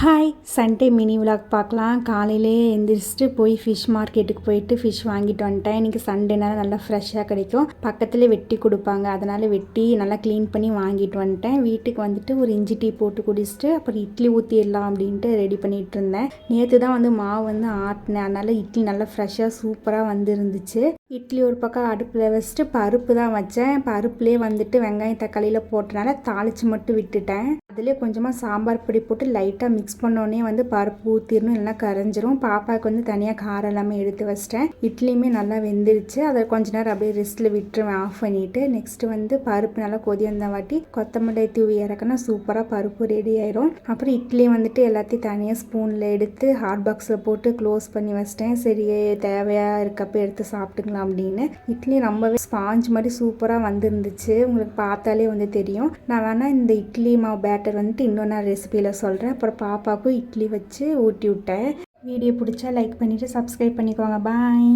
Hi Sunday mini vlog பார்க்கலாம். காலையிலே எந்திரிச்சிட்டு போய் ஃபிஷ் மார்க்கெட்டுக்கு போயிட்டு ஃபிஷ் வாங்கிட்டு வந்துட்டேன். இன்றைக்கி சண்டேனால நல்லா ஃப்ரெஷ்ஷாக கிடைக்கும். பக்கத்தில் வெட்டி கொடுப்பாங்க. அதனால் வெட்டி நல்லா க்ளீன் பண்ணி வாங்கிட்டு வந்துட்டேன். வீட்டுக்கு வந்துட்டு ஒரு இஞ்சி டீ போட்டு குடிச்சிட்டு அப்புறம் இட்லி ஊற்றிடலாம் அப்படின்ட்டு ரெடி பண்ணிகிட்டு இருந்தேன். நேற்று தான் வந்து மாவு வந்து ஆட்டினேன். அதனால் இட்லி நல்லா ஃப்ரெஷ்ஷாக சூப்பராக வந்துருந்துச்சு. இட்லி ஒரு பக்கம் அடுப்பில் வச்சுட்டு பருப்பு தான் வச்சேன். பருப்புலேயே வந்துட்டு வெங்காயம் தக்காளியில் போட்டனால தாளித்து மட்டும் விட்டுட்டேன். அதிலே கொஞ்சமாக சாம்பார் பொடி போட்டு லைட்டாக மிக்ஸ் பண்ணோடனே வந்து பருப்பு ஊற்றிடணும் இல்லைனா கரைஞ்சிரும். பாப்பாவுக்கு வந்து தனியாக காரம் எல்லாமே எடுத்து வச்சிட்டேன். இட்லியுமே நல்லா வெந்துருச்சு. அதை கொஞ்ச நேரம் அப்படியே ரெஸ்ட்டில் விட்டுருவேன் ஆஃப் பண்ணிவிட்டு நெக்ஸ்ட்டு வந்து பருப்பு நல்லா கொதி வந்த வாட்டி கொத்தமல்லி தூவி இறக்குனா சூப்பராக பருப்பு ரெடி ஆயிரும். அப்புறம் இட்லி வந்துட்டு எல்லாத்தையும் தனியாக ஸ்பூனில் எடுத்து ஹாட் பாக்ஸில் போட்டு க்ளோஸ் பண்ணி வச்சிட்டேன். சரி தேவையாக இருக்கப்போ எடுத்து சாப்பிட்டுக்கலாம் அப்படின்னு. இட்லி ரொம்பவே ஸ்பாஞ்ச் மாதிரி சூப்பராக வந்துருந்துச்சு. உங்களுக்கு பார்த்தாலே வந்து தெரியும். நான் வேணால் இந்த இட்லி மாவு பேட்டர் வந்துட்டு இன்னொன்று ரெசிபியில் சொல்கிறேன் அப்புறம் பாப்பாவுக்கும் இட்லி வச்சு ஊட்டி விட்டேன். வீடியோ பிடிச்சா லைக் பண்ணிவிட்டு சப்ஸ்கிரைப் பண்ணிக்கோங்க. பாய்